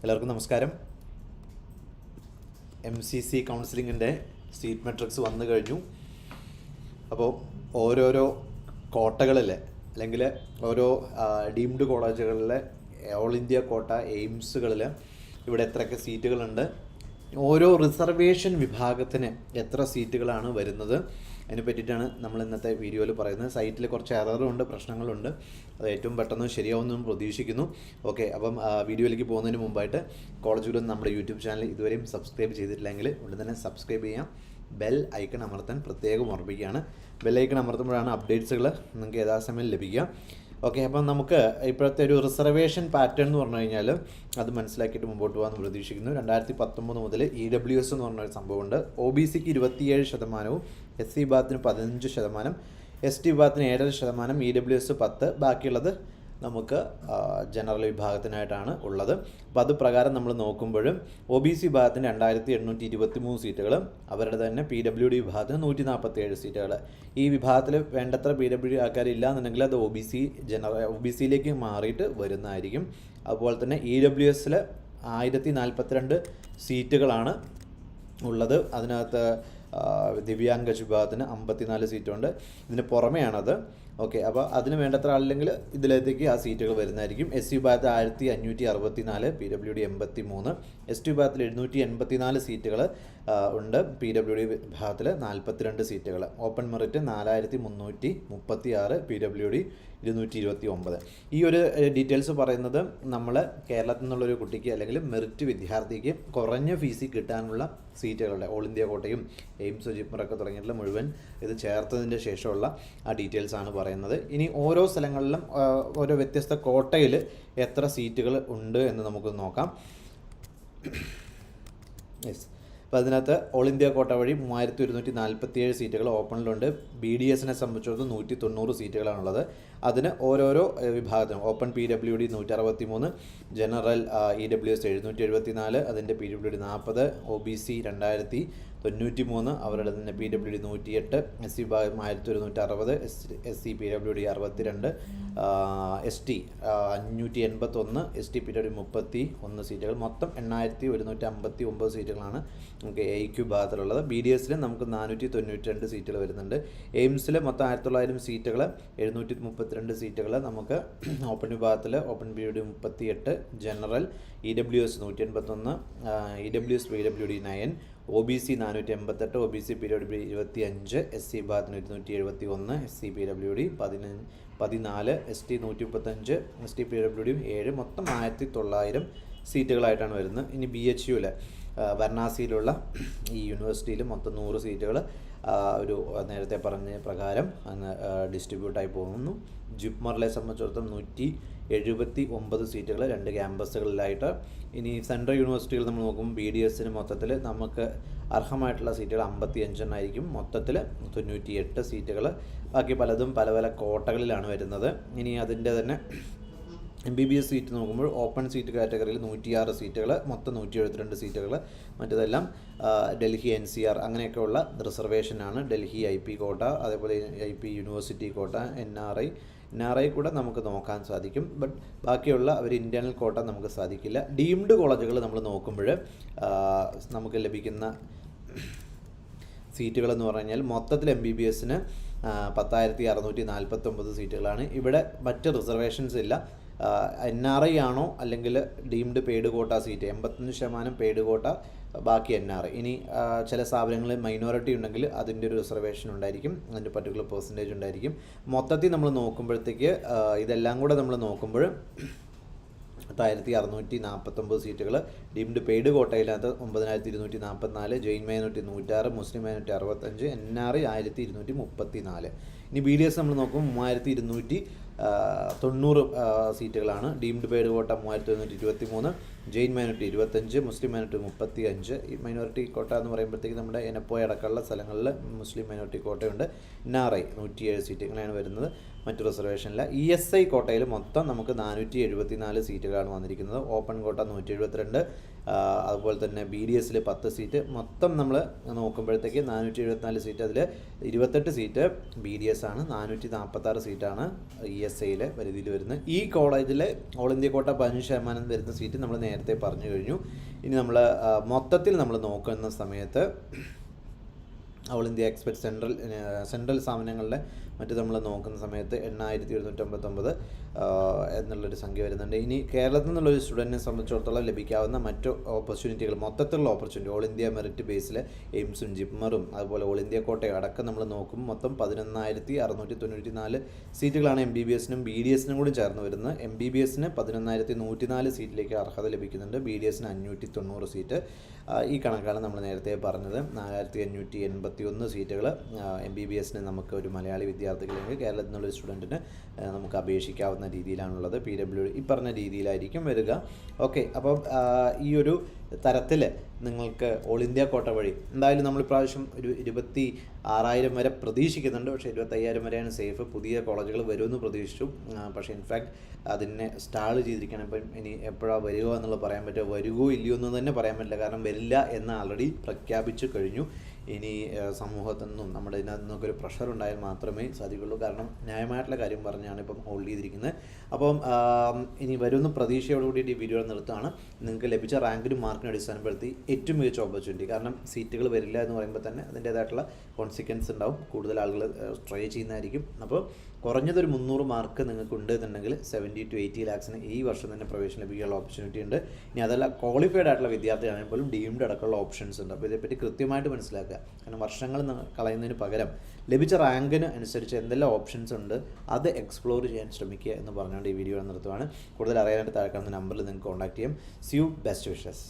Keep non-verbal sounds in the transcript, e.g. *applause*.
എല്ലാവർക്കും നമസ്കാരം. M C C കൗൺസിലിങ്ങിന്റെ സീറ്റ് മെട്രിക്സ് വന്നു കഴിഞ്ഞു. അപ്പോൾ ഓരോരോ കോട്ടകളിലെ അല്ലെങ്കിൽ ഓരോ ഡീംഡ് കോളേജുകളിലെ ഓൾ ഇന്ത്യ കോട്ട എയിംസുകളിൽ ഇവിടെ എത്രയൊക്കെ സീറ്റുകളുണ്ട് ഓരോ റിസർവേഷൻ വിഭാഗത്തിന് എത്ര സീറ്റുകളാണ് വരുന്നത്. അതിനെ പറ്റിയിട്ടാണ് നമ്മൾ ഇന്നത്തെ വീഡിയോയിൽ പറയുന്നത്. സൈറ്റിൽ കുറച്ച് എററുണ്ട് പ്രശ്നങ്ങളുണ്ട്. അത് ഏറ്റവും പെട്ടെന്ന് ശരിയാവുമെന്ന് പ്രതീക്ഷിക്കുന്നു. ഓക്കെ അപ്പം വീഡിയോയിലേക്ക് പോകുന്നതിന് മുമ്പായിട്ട് കോളേജ് ഗുരു നമ്മുടെ യൂട്യൂബ് ചാനൽ ഇതുവരെയും സബ്സ്ക്രൈബ് ചെയ്തിട്ടില്ലെങ്കിൽ ഉടൻ തന്നെ സബ്സ്ക്രൈബ് ചെയ്യാം. ബെൽ ഐക്കൺ അമർത്താൻ പ്രത്യേകം ഓർമ്മിക്കുകയാണ് ബെൽ ഐക്കൺ അമർത്തുമ്പോഴാണ് അപ്ഡേറ്റ്സുകൾ നിങ്ങൾക്ക് യഥാസമയം ലഭിക്കുക. ഓക്കെ അപ്പം നമുക്ക് ഇപ്പോഴത്തെ ഒരു റിസർവേഷൻ പാറ്റേൺ എന്ന് പറഞ്ഞു കഴിഞ്ഞാൽ അത് മനസ്സിലാക്കിയിട്ട് മുമ്പോട്ട് പോകാമെന്ന് പ്രതീക്ഷിക്കുന്നു രണ്ടായിരത്തി പത്തൊമ്പത് മുതൽ ഇ ഡബ്ല്യു എസ് എന്ന് പറഞ്ഞൊരു സംഭവമുണ്ട്. ഒ ബി സിക്ക് ഇരുപത്തിയേഴ് ശതമാനവും എസ് സി വിഭാഗത്തിന് പതിനഞ്ച് ശതമാനം എസ് ടി വിഭാഗത്തിന് ഏഴര ശതമാനം ഇ ഡബ്ല്യു എസ് പത്ത്. ബാക്കിയുള്ളത് നമുക്ക് ജനറൽ വിഭാഗത്തിനായിട്ടാണ് ഉള്ളത്. അപ്പോൾ അത് പ്രകാരം നമ്മൾ നോക്കുമ്പോഴും ഒ ബി സി വിഭാഗത്തിന് രണ്ടായിരത്തി എണ്ണൂറ്റി ഇരുപത്തി മൂന്ന് സീറ്റുകൾ അവരുടെ തന്നെ പി ഡബ്ല്യു ഡി വിഭാഗത്തിന് നൂറ്റി നാൽപ്പത്തി ഏഴ് സീറ്റുകൾ. ഈ വിഭാഗത്തിൽ വേണ്ടത്ര പി ഡബ്ല്യു ഡി ആൾക്കാരില്ല എന്നുണ്ടെങ്കിൽ അത് O B C general O B സിയിലേക്ക് മാറിയിട്ട് വരുന്നതായിരിക്കും. അതുപോലെ തന്നെ ഇ ഡബ്ല്യു എസിൽ ആയിരത്തി നാൽപ്പത്തിരണ്ട് സീറ്റുകളാണ് ഉള്ളത്. അതിനകത്ത് ദിവ്യാംഗ വിഭാഗത്തിന് അമ്പത്തിനാല് സീറ്റുണ്ട്. ഇതിന് പുറമെയാണത്. ഓക്കെ അപ്പോൾ അതിന് വേണ്ടത്ര ആളില്ലെങ്കിൽ ഇതിലേക്ക് ആ സീറ്റുകൾ വരുന്നതായിരിക്കും. എസ് യു ഭാഗത്ത് ആയിരത്തി അഞ്ഞൂറ്റി അറുപത്തി നാല് പി ഡബ്ല്യു ഡി എൺപത്തി മൂന്ന് എസ് ടി ഭാഗത്തിൽ എഴുന്നൂറ്റി എൺപത്തി നാല് സീറ്റുകൾ ഉണ്ട്. പി ഡബ്ല്യു ഡി വിഭാഗത്തിൽ നാൽപ്പത്തിരണ്ട് സീറ്റുകൾ ഓപ്പൺ മെറിറ്റ് നാലായിരത്തി മുന്നൂറ്റി മുപ്പത്തി ആറ് പി ഡബ്ല്യു ഡി ഇരുന്നൂറ്റി ഇരുപത്തി ഒമ്പത് ഈ ഒരു ഡീറ്റെയിൽസ് പറയുന്നത് നമ്മൾ കേരളത്തിൽ നിന്നുള്ളൊരു കുട്ടിക്ക് അല്ലെങ്കിൽ മെറിറ്റ് വിദ്യാർത്ഥിക്ക് കുറഞ്ഞ ഫീസിൽ കിട്ടാനുള്ള സീറ്റുകളുടെ ഓൾ ഇന്ത്യ കോട്ടയും എയിംസ് ജിപ്മറൊക്കെ തുടങ്ങിയിട്ടുള്ള മുഴുവൻ ഇത് ചേർത്തതിന്റെ ശേഷമുള്ള ആ ഡീറ്റെയിൽസ് ആണ് പറയുന്നത്. ഇനി ഓരോ സ്ഥലങ്ങളിലും ഓരോ വ്യത്യസ്ത കോട്ടയിൽ എത്ര സീറ്റുകൾ ഉണ്ട് എന്ന് നമുക്ക് നോക്കാം. യെസ് അപ്പോൾ അതിനകത്ത് ഓൾ ഇന്ത്യ കോട്ട വഴി മൂവായിരത്തി ഒരുന്നൂറ്റി നാൽപ്പത്തി ഏഴ് സീറ്റുകൾ ഓപ്പണിലുണ്ട്. ബി ഡി എസിനെ സംബന്ധിച്ചിടത്തോളം നൂറ്റി തൊണ്ണൂറ് സീറ്റുകളാണുള്ളത്. അതിന് ഓരോരോ വിഭാഗത്തിനും. ഓപ്പൺ പി ഡബ്ല്യു ഡി നൂറ്റി അറുപത്തി മൂന്ന് ജനറൽ ഇ ഡബ്ല്യു എസ് എഴുന്നൂറ്റി എഴുപത്തി നാല് അതിന്റെ പി ഡബ്ല്യു ഡി നാൽപ്പത് ഒ ബി സി രണ്ടായിരത്തി തൊണ്ണൂറ്റി മൂന്ന് അവരുടെ തന്നെ പി ഡബ്ല്യു ഡി നൂറ്റി എട്ട് എസ് സി വിഭാഗം ആയിരത്തി ഒരുന്നൂറ്റി അറുപത് S S C P W D അറുപത്തി രണ്ട് എസ് ടി അഞ്ഞൂറ്റി എൺപത്തൊന്ന് എസ് ടി പി ഡബ്ല്യു മുപ്പത്തി ഒന്ന് സീറ്റുകൾ. മൊത്തം എണ്ണായിരത്തി ഒരുന്നൂറ്റി അമ്പത്തി ഒമ്പത് സീറ്റുകളാണ് നമുക്ക് എ ക്യു ഭാഗത്തിലുള്ളത്. ബി ഡി എസിൽ നമുക്ക് നാനൂറ്റി തൊണ്ണൂറ്റി രണ്ട് സീറ്റുകൾ വരുന്നുണ്ട്. എയിംസിൽ മൊത്തം ആയിരത്തി തൊള്ളായിരം സീറ്റുകൾ എഴുന്നൂറ്റി മുപ്പത്തിരണ്ട് സീറ്റുകൾ നമുക്ക് *clears throat* ഓപ്പൺ വിഭാഗത്തിൽ ഓപ്പൺ പി ഡി മുപ്പത്തി എട്ട് ജനറൽ ഇ ഡബ്ല്യു എസ് നൂറ്റി എൺപത്തൊന്ന് E W S P W D nine O B C നാനൂറ്റി എൺപത്തെട്ട് O B C P W D ഇരുപത്തി അഞ്ച് എസ് സി വിഭാഗത്തിന് ഇരുന്നൂറ്റി എഴുപത്തി ഒന്ന് S C P W D പതിനഞ്ച് പതിനാല് എസ് ടി നൂറ്റി മുപ്പത്തഞ്ച് S T P W D ഏഴ്. മൊത്തം ആയിരത്തി തൊള്ളായിരം സീറ്റുകളായിട്ടാണ് വരുന്നത്. ഇനി ബി എച്ച് യുവിൽ വാരണാസിയിലുള്ള *clears throat* ഈ യൂണിവേഴ്സിറ്റിയിൽ മൊത്തം നൂറ് സീറ്റുകൾ ഒരു നേരത്തെ പറഞ്ഞ പ്രകാരം അങ്ങ് ഡിസ്ട്രിബ്യൂട്ടായി പോകുന്നു. ജിപ്മറിലെ സംബന്ധിച്ചിടത്തോളം നൂറ്റി എഴുപത്തി ഒമ്പത് സീറ്റുകൾ രണ്ട് ക്യാമ്പസുകളിലായിട്ട്. ഇനി സെൻട്രൽ യൂണിവേഴ്സിറ്റികൾ നമ്മൾ നോക്കുമ്പോൾ ബി ഡി എസിന് മൊത്തത്തിൽ നമുക്ക് അർഹമായിട്ടുള്ള സീറ്റുകൾ അമ്പത്തി അഞ്ചെണ്ണമായിരിക്കും മൊത്തത്തിൽ തൊണ്ണൂറ്റി എട്ട് സീറ്റുകൾ ബാക്കി പലതും പല പല കോട്ടകളിലാണ് വരുന്നത്. ഇനി അതിന്റെ തന്നെ M B B S seat നോക്കുമ്പോൾ ഓപ്പൺ സീറ്റ് കാറ്റഗറിയിൽ നൂറ്റിയാറ് സീറ്റുകൾ മൊത്തം നൂറ്റി എഴുപത്തിരണ്ട് സീറ്റുകൾ മറ്റേതെല്ലാം ഡൽഹി എൻ സി ആർ അങ്ങനെയൊക്കെയുള്ള റിസർവേഷനാണ് ഡൽഹി ഐ പി കോട്ട അതേപോലെ I P university quota N R I. N R I കൂടെ നമുക്ക് നോക്കാൻ സാധിക്കും. ബട്ട് ബാക്കിയുള്ള ഒരു ഇന്റേർണൽ കോട്ട നമുക്ക് സാധിക്കില്ല. ഡീംഡ് കോളേജുകൾ നമ്മൾ നോക്കുമ്പോൾ നമുക്ക് ലഭിക്കുന്ന സീറ്റുകൾ എന്ന് പറഞ്ഞു കഴിഞ്ഞാൽ മൊത്തത്തിൽ എം ബി ബി എസിന് പത്തായിരത്തി അറുന്നൂറ്റി നാൽപ്പത്തൊമ്പത് സീറ്റുകളാണ്. ഇവിടെ മറ്റ് റിസർവേഷൻസ് ഇല്ല. എൻ ആർ ഐ ആണോ അല്ലെങ്കിൽ ഡീംഡ് പെയ്ഡ് കോട്ട സീറ്റ് എൺപത്തഞ്ച് ശതമാനം പെയ്ഡ് കോട്ട ബാക്കി എൻ ആർ ഐ ഇനി ചില സ്ഥാപനങ്ങളിൽ മൈനോറിറ്റി ഉണ്ടെങ്കിൽ അതിന്റെ ഒരു റിസർവേഷൻ ഉണ്ടായിരിക്കും അതിന്റെ പർട്ടിക്കുലർ പെർസെന്റേജ് ഉണ്ടായിരിക്കും. മൊത്തത്തിൽ നമ്മൾ നോക്കുമ്പോഴത്തേക്ക് ഇതെല്ലാം കൂടെ നമ്മൾ നോക്കുമ്പോൾ പത്തായിരത്തി അറുന്നൂറ്റി നാൽപ്പത്തൊമ്പത് സീറ്റുകൾ ഡീംഡ് പെയ്ഡ് കോട്ടയിനകത്ത് ഒമ്പതിനായിരത്തി ഇരുന്നൂറ്റി നാൽപ്പത്തിനാല് ജെയിൻ മൈനോറിറ്റി നൂറ്റാറ് മുസ്ലിം മൈനൂറ്റി അറുപത്തഞ്ച് എൻ ആർ ഐ ആയിരത്തി ഇരുന്നൂറ്റി മുപ്പത്തി നാല് ഇനി ബി ഡി എസ് നമ്മൾ നോക്കുമ്പോൾ മൂവായിരത്തി ഇരുന്നൂറ്റി തൊണ്ണൂറ് സീറ്റുകളാണ്. ഡീംഡ് പേഡ് കോട്ട മൂവായിരത്തി തൊണ്ണൂറ്റി ഇരുപത്തി മൂന്ന് ജെയിൻ മൈനോറിറ്റി ഇരുപത്തഞ്ച് മുസ്ലിം മൈനോറിറ്റി മുപ്പത്തി അഞ്ച് ഈ മൈനോറിറ്റി കോട്ട എന്ന് പറയുമ്പോഴത്തേക്ക് നമ്മുടെ എനപ്പോയ അടക്കമുള്ള സ്ഥലങ്ങളിൽ മുസ്ലിം മൈനോറിറ്റി കോട്ടയുണ്ട്. ഐ നൂറ്റിയേഴ് സീറ്റ് ഇങ്ങനെയാണ് വരുന്നത്. മറ്റു റിസർവേഷനില്ല. ഇ എസ് ഐ കോട്ടയിൽ മൊത്തം നമുക്ക് നാനൂറ്റി എഴുപത്തി നാല് സീറ്റുകളാണ് വന്നിരിക്കുന്നത്. ഓപ്പൺ കോട്ട നൂറ്റി എഴുപത്തിരണ്ട് അതുപോലെ തന്നെ ബി ഡി എസിൽ പത്ത് സീറ്റ്. മൊത്തം നമ്മൾ നോക്കുമ്പോഴത്തേക്ക് നാനൂറ്റി എഴുപത്തിനാല് സീറ്റ് അതിൽ ഇരുപത്തെട്ട് സീറ്റ് ബി ഡി എസ് ആണ്. നാനൂറ്റി നാൽപ്പത്താറ് സീറ്റാണ് ഇ എസ് ഐയിലെ പരിധിയിൽ വരുന്നത്. ഈ കോളേജിൽ ഓൾ ഇന്ത്യ കോട്ട പതിനഞ്ച് ശതമാനം വരുന്ന സീറ്റ് നമ്മൾ നേരത്തെ പറഞ്ഞു കഴിഞ്ഞു. ഇനി നമ്മൾ മൊത്തത്തിൽ നമ്മൾ നോക്കുന്ന സമയത്ത് all India expert central central സ്ഥാപനങ്ങളിലെ മറ്റ് നമ്മൾ നോക്കുന്ന സമയത്ത് എണ്ണായിരത്തി എഴുന്നൂറ്റമ്പത്തൊമ്പത് എന്നുള്ളൊരു സംഖ്യ വരുന്നുണ്ട്. ഇനി കേരളത്തിൽ നിന്നുള്ള ഒരു സ്റ്റുഡന്റിനെ സംബന്ധിച്ചിടത്തോളം ലഭിക്കാവുന്ന മറ്റു ഓപ്പർച്യൂണിറ്റികൾ മൊത്തത്തിലുള്ള ഓപ്പർച്യൂണിറ്റി ഓൾ ഇന്ത്യ മെറിറ്റ് ബേസിൽ എയിംസും ജിപ്മറും അതുപോലെ ഓൾ ഇന്ത്യ കോട്ടയും അടക്കം നമ്മൾ നോക്കും. മൊത്തം പതിനൊന്നായിരത്തി അറുന്നൂറ്റി തൊണ്ണൂറ്റി നാല് സീറ്റുകളാണ് എം ബി ബി എസിനും ബി ഡി എസിനും കൂടി ചേർന്ന് വരുന്നത്. എം ബി ബി എസിന് പതിനൊന്നായിരത്തി നൂറ്റി നാല് സീറ്റിലേക്ക് അർഹത ലഭിക്കുന്നുണ്ട്. ബി ഡി എസിന് അഞ്ഞൂറ്റി തൊണ്ണൂറ് സീറ്റ്. ഈ കണക്കാണ് നമ്മൾ നേരത്തെ പറഞ്ഞത്. നാലായിരത്തി അഞ്ഞൂറ്റി എൺപത്തി ഒന്ന് സീറ്റുകൾ എം ബി ബി എസിന് നമുക്ക് ഒരു മലയാളി വിദ്യാർത്ഥികളെങ്കിൽ കേരളത്തിൽ നിന്നുള്ള സ്റ്റുഡന്റിന് നമുക്ക് അപേക്ഷിക്കാവുന്ന രീതിയിലാണുള്ളത്. പി ഡബ്ല്യു ഈ പറഞ്ഞ രീതിയിലായിരിക്കും വരിക. ഓക്കെ അപ്പോൾ ഈ ഒരു തരത്തിൽ നിങ്ങൾക്ക് ഓൾ ഇന്ത്യ കോട്ട വഴി എന്തായാലും നമ്മൾ ഇപ്രാവശ്യം ഒരു ഇരുപത്തി ആറായിരം വരെ പ്രതീക്ഷിക്കുന്നുണ്ട്. പക്ഷേ ഇരുപത്തയ്യായിരം വരെയാണ് സേഫ്. പുതിയ കോളേജുകൾ വരുമെന്ന് പ്രതീക്ഷിച്ചു. പക്ഷേ ഇൻഫാക്ട് അതിനെ സ്റ്റാൾ ചെയ്തിരിക്കണം ഇപ്പം ഇനി എപ്പോഴാണ് വരിക എന്നുള്ളത് പറയാൻ പറ്റുമോ? വരുകയോ ഇല്ലയോ എന്ന് തന്നെ പറയാൻ പറ്റില്ല. കാരണം വരില്ല എന്ന് ആൾറെഡി പ്രഖ്യാപിച്ചു കഴിഞ്ഞു. ഇനി സമൂഹത്തിൽ നിന്നും നമ്മുടെ ഇതിനകത്ത് നിന്നൊക്കെ ഒരു പ്രഷർ ഉണ്ടായാൽ മാത്രമേ സാധിക്കുള്ളൂ. കാരണം ന്യായമായിട്ടുള്ള കാര്യം പറഞ്ഞാണ് ഇപ്പം ഹോൾഡ് ചെയ്തിരിക്കുന്നത്. അപ്പം ഇനി വരുന്ന പ്രതീക്ഷയോടുകൂടി ഈ വീഡിയോ നിർത്തുകയാണ്. നിങ്ങൾക്ക് ലഭിച്ച റാങ്കിനും മാർക്കിനും അടിസ്ഥാനപ്പെടുത്തി ഏറ്റവും മികച്ച ഓപ്പർച്യൂണിറ്റി കാരണം സീറ്റുകൾ വരില്ല എന്ന് പറയുമ്പോൾ തന്നെ അതിന്റേതായിട്ടുള്ള കോൺസിക്വൻസ് ഉണ്ടാവും. കൂടുതൽ ആളുകൾ ട്രൈ ചെയ്യുന്നതായിരിക്കും. അപ്പോൾ കുറഞ്ഞതൊരു മുന്നൂറ് മാർക്ക് നിങ്ങൾക്ക് ഉണ്ട് എന്നുണ്ടെങ്കിൽ സെവന്റി ടു എയ്റ്റി ലാക്സിന് ഈ വർഷം തന്നെ പ്രവേശനം ലഭിക്കാനുള്ള ഓപ്പർച്യൂണിറ്റി ഉണ്ട്. ഇനി അതല്ല ക്വാളിഫൈഡ് ആയിട്ടുള്ള വിദ്യാർത്ഥിയാണെങ്കിൽ പോലും ഡീംഡ് അടക്കമുള്ള ഓപ്ഷൻസ് ഉണ്ട്. അപ്പോൾ ഇതേപ്പറ്റി കൃത്യമായിട്ട് മനസ്സിലാക്കുക. കാരണം വർഷങ്ങൾ കളയുന്നതിന് പകരം ലഭിച്ച റാങ്കിന് അനുസരിച്ച് എന്തെല്ലാം ഓപ്ഷൻസ് ഉണ്ട് അത് എക്സ്പ്ലോർ ചെയ്യാൻ ശ്രമിക്കുക എന്ന് പറഞ്ഞുകൊണ്ട് ഈ വീഡിയോ നിർത്തുവാണ്. കൂടുതൽ അറിയാനായിട്ട് താഴെ കാണുന്ന നമ്പറിൽ നിങ്ങൾക്ക് കോൺടാക്ട് ചെയ്യാം. Sue best wishes